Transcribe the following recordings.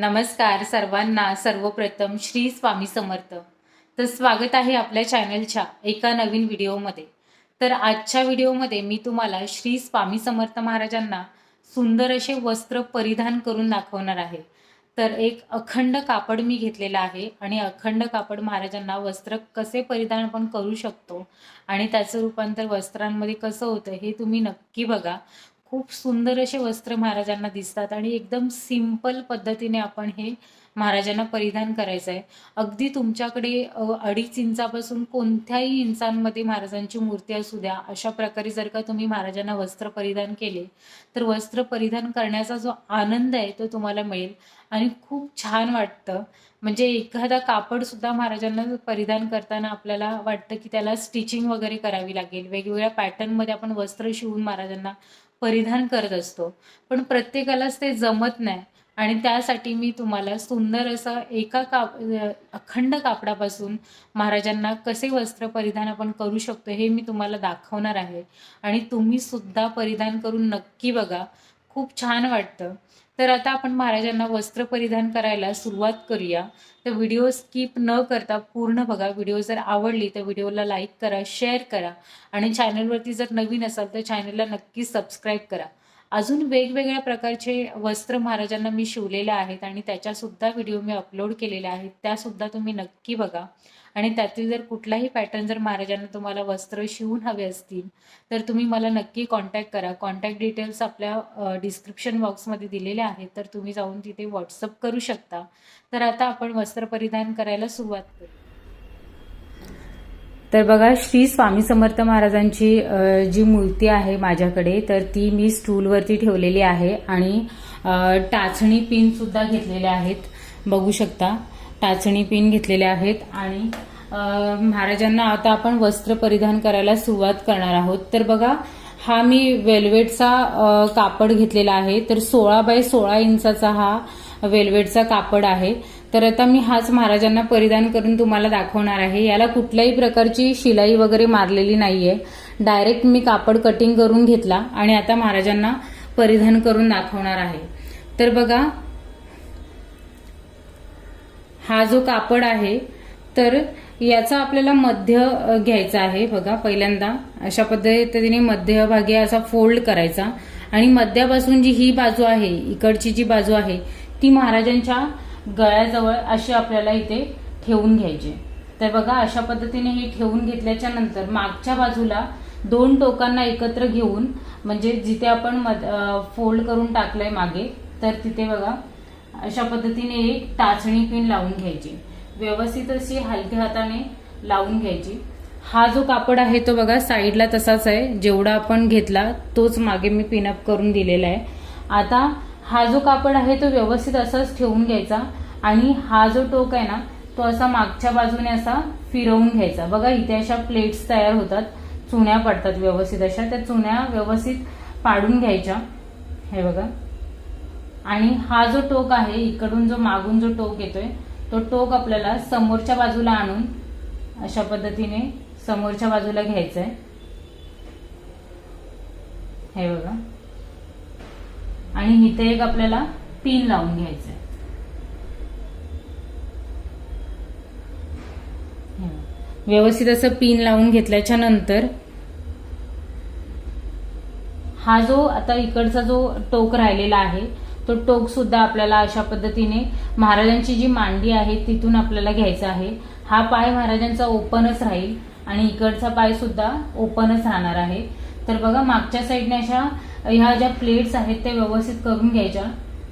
नमस्कार सर्वांना सर्वप्रथम श्री स्वामी समर्थ. तर स्वागत आहे आपल्या चॅनलच्या एका नवीन व्हिडिओमध्ये तर आजच्या व्हिडिओमध्ये मी तुम्हाला श्री स्वामी समर्थ महाराजांना सुंदर असे वस्त्र परिधान करून दाखवणार आहे. तर एक अखंड कापड मी घेतलेला आहे आणि अखंड कापड महाराजांना वस्त्र कसे परिधान आपण करू शकतो आणि त्याचं रूपांतर वस्त्रांमध्ये कसं होतं हे तुम्ही नक्की बघा. खूप सुंदर असे वस्त्र महाराजांना दिसतात आणि एकदम सिंपल पद्धतीने आपण हे महाराजांना परिधान करायचं आहे अगदी तुमच्याकडे अडीच इंचापासून कोणत्याही इंचांमध्ये महाराजांची मूर्ती असू द्या अशा प्रकारे जर का तुम्ही महाराजांना वस्त्र परिधान केले तर वस्त्र परिधान करण्याचा जो आनंद आहे तो तुम्हाला मिळेल. आणि खूप छान वाटतं. म्हणजे एखादा कापड सुद्धा महाराजांना परिधान करताना आपल्याला वाटतं की त्याला स्टिचिंग वगैरे करावी लागेल. वेगवेगळ्या पॅटर्नमध्ये आपण वस्त्र शिवून महाराजांना परिधान करत असतो. पण प्रत्येकालाच ते जमत नाही. आणि त्यासाठी मी तुम्हाला सुंदर असं एका काप अखंड कापडापासून महाराजांना कसे वस्त्र परिधान आपण करू शकतो हे मी तुम्हाला दाखवणार आहे. आणि तुम्ही सुद्धा परिधान करून नक्की बघा. खूप छान वाटतं. तर आता आपण महाराजांना वस्त्र परिधान करायला सुरुवात करूया. तर व्हिडिओ स्किप न करता पूर्ण बघा. व्हिडिओ जर आवडली तर व्हिडिओला लाईक करा शेअर करा. आणि चॅनलवरती जर नवीन असाल तर चॅनलला नक्की सबस्क्राईब करा. अजून वेगवेगळ्या प्रकारचे वस्त्र महाराजांना मी शिवलेले आहेत आणि त्याच्यासुद्धा व्हिडिओ मी अपलोड केलेल्या आहेत. त्यासुद्धा तुम्ही नक्की बघा. आणि त्यातील जर कुठलाही पॅटर्न जर महाराजांना तुम्हाला वस्त्र शिवून हवे असतील तर तुम्ही मला नक्की कॉन्टॅक्ट करा. कॉन्टॅक्ट डिटेल्स आपल्या डिस्क्रिप्शन बॉक्समध्ये दिलेले आहेत. तर तुम्ही जाऊन तिथे व्हॉट्सअप करू शकता. तर आता आपण वस्त्र परिधान करायला सुरुवात करू. तर बघा श्री स्वामी समर्थ महाराजांची जी मूर्ती आहे माझ्याकडे तर ती मी स्टूलवरती ठेवलेली आहे आणि टाचणी पिन सुद्धा घेतलेले आहेत. बघू शकता टाचणी पिन घेतलेले आहेत आणि महाराजांना आता आपण वस्त्र परिधान करायला सुरुवात करणार आहोत. तर बघा हा मी वेल्वेटचा कापड घेतलेला आहे. तर सोळा बाय सोळा इंचाचा हा वेल्वेटचा कापड आहे. तर आता मी हाच महाराजांना परिधान करून तुम्हाला दाखवणार आहे. याला कुठल्याही प्रकारची शिलाई वगैरे मारलेली नाहीये. डायरेक्ट मी कापड कटिंग करून घेतला आणि आता महाराजांना परिधान करून दाखवणार आहे. तर बघा हा जो कापड आहे तर याचा आपल्याला मध्य घ्यायचा आहे. बघा पहिल्यांदा अशा पद्धतीने मध्यभागी असा फोल्ड करायचा. आणि मध्यापासून जी ही बाजू आहे इकडची जी बाजू आहे ती महाराजांच्या गळ्याजवळ अशी आपल्याला इथे ठेवून घ्यायची. तर बघा अशा पद्धतीने हे ठेवून घेतल्याच्या नंतर मागच्या बाजूला दोन टोकांना एकत्र घेऊन म्हणजे जिथे आपण फोल्ड करून टाकलंय मागे तर तिथे बघा अशा पद्धतीने एक टाचणी पिन लावून घ्यायची. व्यवस्थित अशी हलक्या हाताने लावून घ्यायची. हा जो कापड आहे तो बघा साईडला तसाच आहे. जेवढा आपण घेतला तोच मागे मी पिनअप करून दिलेला आहे. आता हा जो कापड आहे तो व्यवस्थित असाच ठेवून घ्यायचा आणि हा जो टोक आहे ना तो असा मागच्या बाजूने असा फिरवून घ्यायचा. बघा इथे अशा प्लेट्स तयार होतात. चुन्या पडतात व्यवस्थित अशा. त्या चुन्या व्यवस्थित पाडून घ्यायच्या. हे बघा. आणि हा जो टोक आहे इकडून जो मागून जो टोक येतोय तो टोक आपल्याला समोरच्या बाजूला आणून अशा पद्धतीने समोरच्या बाजूला घ्यायचंय. हे बघा. आणि इथे एक आपल्याला पिन लावून घ्यायचंय. व्यवस्थित असं पिन लावून घेतल्याच्या नंतर हा जो आता इकडचा जो टोक राहिलेला आहे तो टोक सुद्धा आपल्याला अशा पद्धतीने महाराजांची जी मांडी आहे तिथून आपल्याला घ्यायचा आहे. हा पाय महाराजांचा ओपनच राहील आणि इकडचा पाय सुद्धा ओपनच राहणार आहे. तर बघा मागच्या साईडने अशा ह्या ज्या प्लेट्स आहेत त्या व्यवस्थित करून घ्यायच्या.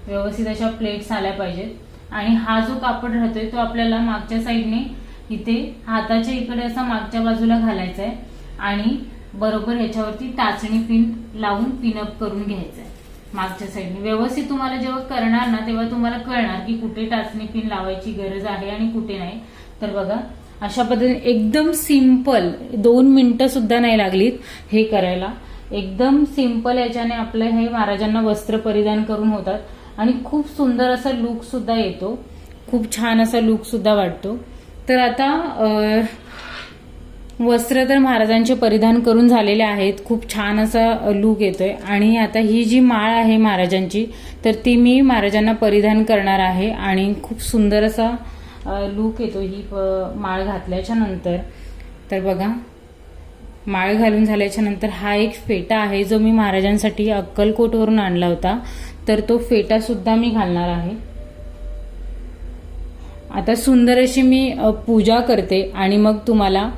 व्यवस्थित अशा प्लेट्स आल्या पाहिजेत. आणि हा जो कापड राहतोय तो आपल्याला मागच्या साईडने इथे हाताच्या इकडे असा मागच्या बाजूला घालायचा आहे आणि बरोबर ह्याच्यावरती टाचणी पिन लावून पिनअप करून घ्यायचं आहे मागच्या साईडने व्यवस्थित तुम्हाला जेव्हा करणार ना तेव्हा तुम्हाला कळणार की कुठे टाचणी पिन लावायची गरज आहे आणि कुठे नाही. तर बघा अशा पद्धतीने एकदम सिंपल दोन मिनिटं सुद्धा नाही लागलीत हे करायला. एकदम सिंपल याच्याने आपलं हे महाराजांना वस्त्र परिधान करून होतात. आणि खूप सुंदर असा लुक सुद्धा येतो. खूप छान असा लुक सुद्धा वाटतो. तर आता वस्त्र तर महाराजांचे परिधान करून झालेले आहेत. खूप छान असा लूक येतोय. आणि आता ही जी माळ आहे महाराजांची तर ती मी महाराजांना परिधान करणार आहे. आणि खूप सुंदर असा लूक येतो ही प- माळ घातल्याच्या नंतर. तर बघा. माळ घालून झाल्याच्यानंतर हा एक फेटा आहे जो मी महाराजांसाठी अक्कलकोटवरून आणला होता. तर तो फेटा सुद्धा मी घालणार आहे. आता सुंदर अशी मी पूजा करते आणि मग तुम्हाला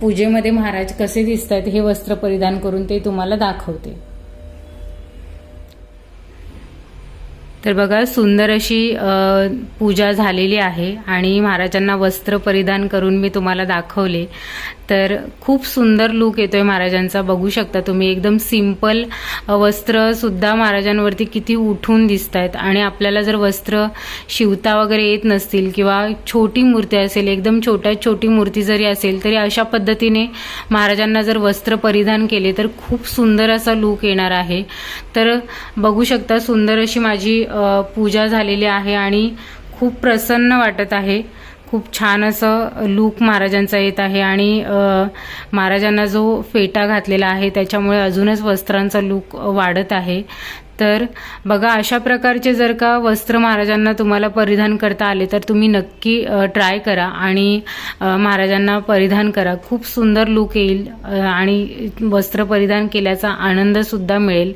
पूजेमध्ये महाराज कसे दिसतात हे वस्त्र परिधान करून ते तुम्हाला दाखवते. तर बघा सुंदर अशी पूजा झालेली आहे आणि महाराजांना वस्त्र परिधान करून मी तुम्हाला दाखवले. तर खूप सुंदर लुक येतोय महाराजांचा. बघू शकता तुम्ही एकदम सिंपल वस्त्रसुद्धा महाराजांवरती किती उठून दिसत आहेत आणि आपल्याला जर वस्त्र शिवता वगैरे येत नसतील किंवा छोटी मूर्ती असेल एकदम छोट्यात छोटी मूर्ती जरी असेल तरी अशा पद्धतीने महाराजांना जर वस्त्र परिधान केले तर खूप सुंदर असा लुक येणार आहे. तर बघू शकता सुंदर अशी माझी पूजा झालेली आहे आणि खूप प्रसन्न वाटत आहे. खूप छान असं लूक महाराजांचा येत आहे आणि महाराजांना जो फेटा घातलेला आहे त्याच्यामुळे अजूनच वस्त्रांचा लूक वाढत आहे. तर बघा अशा प्रकारचे जर का वस्त्र महाराजांना तुम्हाला परिधान करता आले तर तुम्ही नक्की ट्राय करा आणि महाराजांना परिधान करा. खूप सुंदर लूक येईल आणि वस्त्र परिधान केल्याचा आनंदसुद्धा मिळेल.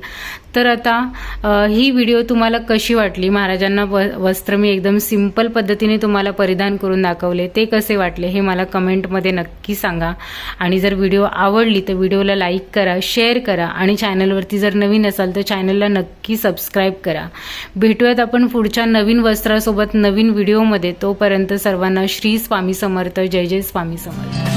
तर आता ही व्हिडिओ तुम्हाला कशी वाटली? महाराजांना व वस्त्र मी एकदम सिंपल पद्धतीने तुम्हाला परिधान करून दाखवले. ते कसे वाटले हे मला कमेंटमध्ये नक्की सांगा. आणि जर व्हिडिओ आवडली तर व्हिडिओला लाईक करा शेअर करा आणि चॅनलवरती जर नवीन असाल तर चॅनलला नक्की सबस्क्राईब करा. भेटूयात आपण पुढच्या नवीन वस्त्रासोबत नवीन व्हिडिओमध्ये तोपर्यंत सर्वांना श्री स्वामी समर्थ. जय जय स्वामी समर्थ.